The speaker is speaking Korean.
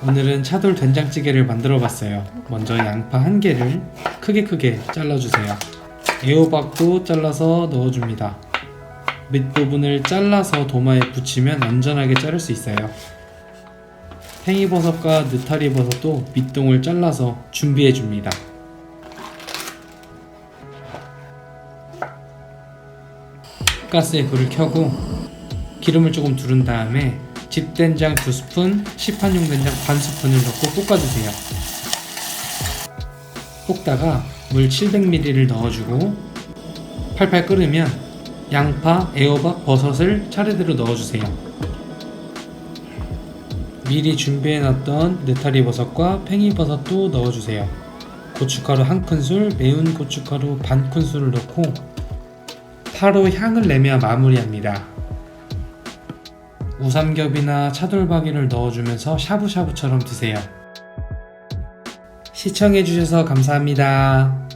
오늘은 차돌 된장찌개를 만들어 봤어요. 먼저 양파 한 개를 크게 크게 잘라주세요. 애호박도 잘라서 넣어줍니다. 밑부분을 잘라서 도마에 붙이면 안전하게 자를 수 있어요. 팽이버섯과 느타리버섯도 밑동을 잘라서 준비해 줍니다. 가스에 불을 켜고 기름을 조금 두른 다음에 집된장 2스푼, 시판용 된장 반 스푼을 넣고 볶아주세요. 볶다가 물 700ml를 넣어주고 팔팔 끓으면 양파, 애호박, 버섯을 차례대로 넣어주세요. 미리 준비해놨던 느타리 버섯과 팽이 버섯도 넣어주세요. 고춧가루 한 큰술, 매운 고춧가루 반 큰술을 넣고 파로 향을 내며 마무리합니다. 우삼겹이나 차돌박이를 넣어주면서 샤브샤브처럼 드세요. 시청해주셔서 감사합니다.